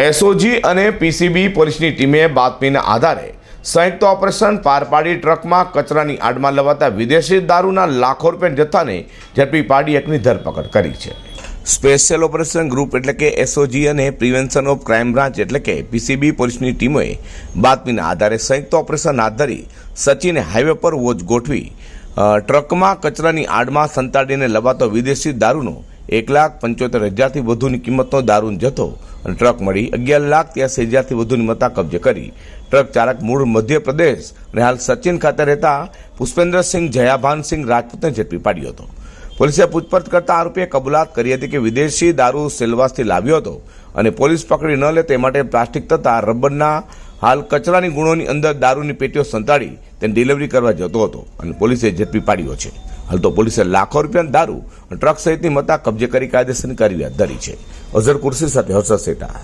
SOG અને PCB પોલીસની ટીમે બાતમીના આધારે સંયુક્ત ઓપરેશન પાર પાડી ટ્રકમાં કચરાની આડમાં લવાતા વિદેશી દારૂના લાખો રૂપિયા જથ્થાને ઝડપી પાડી એકની ધરપકડ કરી છે. સ્પેશિયલ ઓપરેશન ગ્રુપ એટલે કે એસઓજી અને પ્રિવેન્શન ઓફ ક્રાઇમ બ્રાન્ચ એટલે કે પીસીબી પોલીસની ટીમોએ બાતમીના આધારે સંયુક્ત ઓપરેશન હાથ ધરી સચિને હાઈવે પર વોચ ગોઠવી ટ્રકમાં કચરાની આડમાં સંતાડીને લવાતો વિદેશી દારૂનો એક લાખ પંચોતેર હજારથી વધુની કિંમતનો દારૂનો જથ્થો અને ટ્રક મળી અગિયાર લાખ ત્યાસી હજારથી વધુની મત્તા કબજે કરી. ટ્રક ચાલક મૂળ મધ્યપ્રદેશ અને હાલ સચિન ખાતે રહેતા પુષ્પેન્દ્રસિંહ જયાભાનસિંહ રાજપૂતને ઝડપી પાડ્યો હતો. પોલીસે પૂછપરછ કરતા આરોપીએ કબૂલાત કરી હતી કે વિદેશી દારૂ સેલવાસથી લાવ્યો હતો અને પોલીસ પકડી ન લે તે માટે પ્લાસ્ટિક તથા રબરના હાલ કચરાની ગુણોની અંદર દારૂની પેટીઓ સંતાડી તેને ડિલિવરી કરવા જતો હતો અને પોલીસે ઝડપી પાડ્યો છે. હાલ તો પોલીસે લાખો રૂપિયાના દારૂ ટ્રક સહિતની મતા કબજે કરી કાયદેસરની કાર્યવાહી હાથ ધરી છે. અઝર કુર્સી સાથે હર્ષદ સેટા.